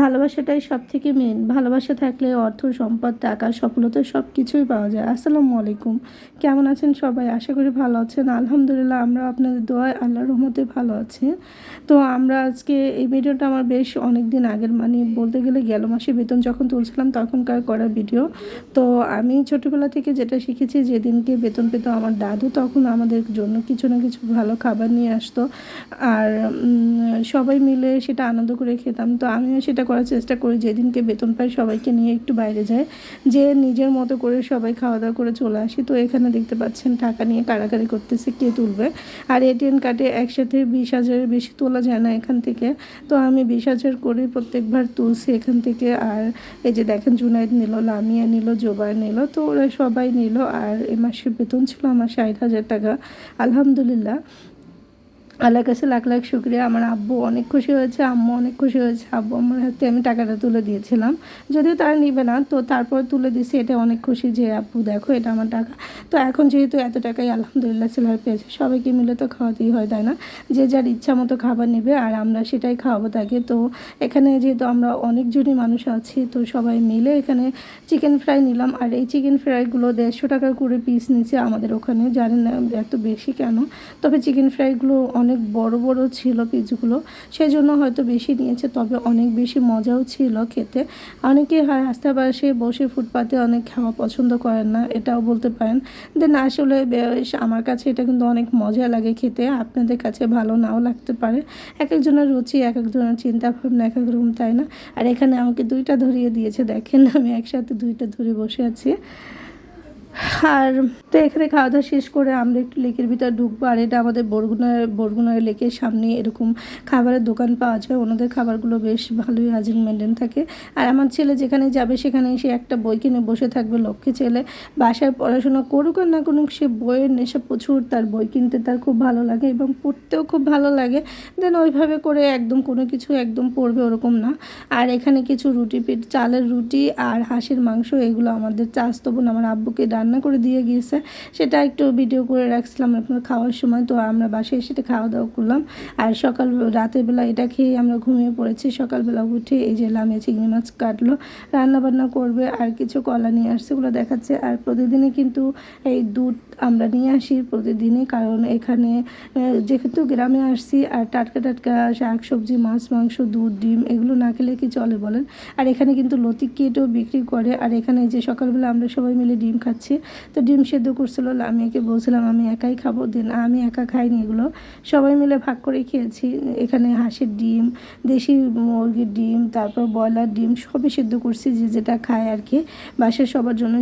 ভালোবাসাটাই সব থেকে মেন ভালোবাসা থাকলে অর্থ, সম্পদ, টাকা, সফলতা সব কিছুই পাওয়া যায়। আসসালামু আলাইকুম। কেমন আছেন সবাই? আশা করি ভালো আছেন। আলহামদুলিল্লাহ, আমরা আপনাদের দোয়ায় আল্লাহর রহমতে ভালো আছি। তো আমরা আজকে এই ভিডিওটা আমার বেশ অনেক দিন আগের মানে বলতে গেলে গেল মাসে বেতন যখন তুলছিলাম তখনকার করা ভিডিও। তো আমি ছোটোবেলা থেকে যেটা শিখেছি, যেদিনকে বেতন পেত আমার দাদু, তখন আমাদের জন্য কিছু না কিছু ভালো খাবার নিয়ে আসতো। আর সবাই মিলে সেটা আনন্দ করে খেতাম। তো আমিও সেটা করার চেষ্টা করি। যেদিনকে বেতন পাই সবাইকে নিয়ে একটু বাইরে যায় যে নিজের মতো করে সবাই খাওয়া দাওয়া করে চলে আসি। তো এখানে দেখতে পাচ্ছেন টাকা নিয়ে কারাকারি করতেছে কে তুলবে। আর এটিএম কার্ডে একসাথে বিশ হাজারের বেশি তোলা যায় না এখান থেকে। তো আমি বিশ হাজার করে প্রত্যেকবার তুলছি এখান থেকে। আর এই যে দেখেন জুনাইদ নিল, লামিয়া নিল জোবাই নিল, তো ওরা সবাই নিল। আর এ মাসের বেতন ছিল আমার ষাট হাজার টাকা। আলহামদুলিল্লাহ। আল্লাহর কাছে লাখ লাখ শুক্রিয়া। আমার আব্বু অনেক খুশি হয়েছে, আম্মু অনেক খুশি হয়েছে। আব্বু আমার হাতে আমি টাকাটা তুলে দিয়েছিলাম। যদিও তারা নিবে না, তো তারপর তুলে দিছি এটা অনেক খুশি যে, আব্বু, দেখো, এটা আমার টাকা। তো এখন যেহেতু এত টাকাই আলহামদুলিল্লাহ সেলার পেয়েছে, সবাইকে মিলে তো খাওয়াতেই হয়, তাই না? যে যার ইচ্ছা মতো খাবার নেবে, আর আমরা সেটাই খাওয়াবো তাকে। তো এখানে যেহেতু আমরা অনেকজনই মানুষ আছি, তো সবাই মিলে এখানে চিকেন ফ্রাই নিলাম। আর এই চিকেন ফ্রাইগুলো দেড়শো টাকা করে পিস নিচ্ছে আমাদের ওখানে। জানেন না এত বেশি কেন। তবে চিকেন ফ্রাইগুলো অনেক বড় বড় ছিল পিসগুলো সেই জন্য হয়তো বেশি নিয়েছে, তবে অনেক বেশি মজাও ছিল খেতে। অনেকে হয় আস্তে পাশে বসে ফুটপাতে অনেক খাওয়া পছন্দ করেন না, এটাও বলতে পারেন। দেন আসলে বেশ, আমার কাছে এটা কিন্তু অনেক মজা লাগে খেতে, আপনাদের কাছে ভালো নাও লাগতে পারে। এক একজনের রুচি এক একজনের চিন্তা ভাবনা এক এক রকম, তাই না? আর এখানে আমাকে দুইটা ধরিয়ে দিয়েছে, দেখেন আমি একসাথে দুইটা ধরে বসে আছি। আর তো এখানে খাওয়া দাওয়া শেষ করে আমরা একটু লেকের ভিতর ঢুকবো, আর এটা আমাদের বরগুনার বরগুনার লেকের সামনে এরকম খাবারের দোকান পাওয়া যায়, ওনাদের খাবারগুলো বেশ ভালোই হাজির মেনটেন থাকে। আর আমার ছেলে যেখানে যাবে সেখানে সে একটা বই কিনে বসে থাকবে লক্ষ্যে ছেলে। বাসায় পড়াশোনা করুক আর না করুক, সে বইয়ের নেশা প্রচুর, তার বই কিনতে তার খুব ভালো লাগে এবং পড়তেও খুব ভালো লাগে। দেন ওইভাবে করে একদম কোনো কিছু একদম পড়বে ওরকম না। আর এখানে কিছু রুটি পিঠ চালের রুটি আর হাঁসের মাংস, এগুলো আমাদের চাস্তো বোন, আমার আব্বুকে রান্না করে দিয়ে গিয়েছে। সেটা একটু ভিডিও করে রাখছিলাম আপনার খাওয়ার সময়। তো আমরা বাসায় এসে খাওয়া দাওয়া করলাম। আর সকাল, রাতের বেলা এটা খেয়ে আমরা ঘুমিয়ে পড়েছি। সকালবেলা উঠে এই যে লামে চিংড়ি মাছ কাটলো রান্না বান্না করবে, আর কিছু কলা নিয়ে আসছে, ওগুলো দেখাচ্ছে। আর প্রতিদিনই কিন্তু এই দুধ আমরা নিয়ে আসি প্রতিদিনই, কারণ এখানে যেহেতু গ্রামে আসছি, আর টাটকা টাটকা শাক সবজি, মাছ, মাংস, দুধ, ডিম, এগুলো না খেলে কি চলে বলেন? আর এখানে কিন্তু লতিক কেটেও বিক্রি করে। আর এখানে যে সকালবেলা আমরা সবাই মিলে ডিম খাচ্ছি তো ডিম সেদ্ধ করছিল আমি একে বলছিলাম, আমি একাই খাব, দিন আমি একা খাইনি এগুলো। সবাই মিলে ভাগ করে খেয়েছি। এখানে হাঁসের ডিম, দেশি মুরগির ডিম, তারপর ব্রয়লার ডিম সবই সেদ্ধ করছি, যে যেটা খায় আর কি। বাসার সবার জন্য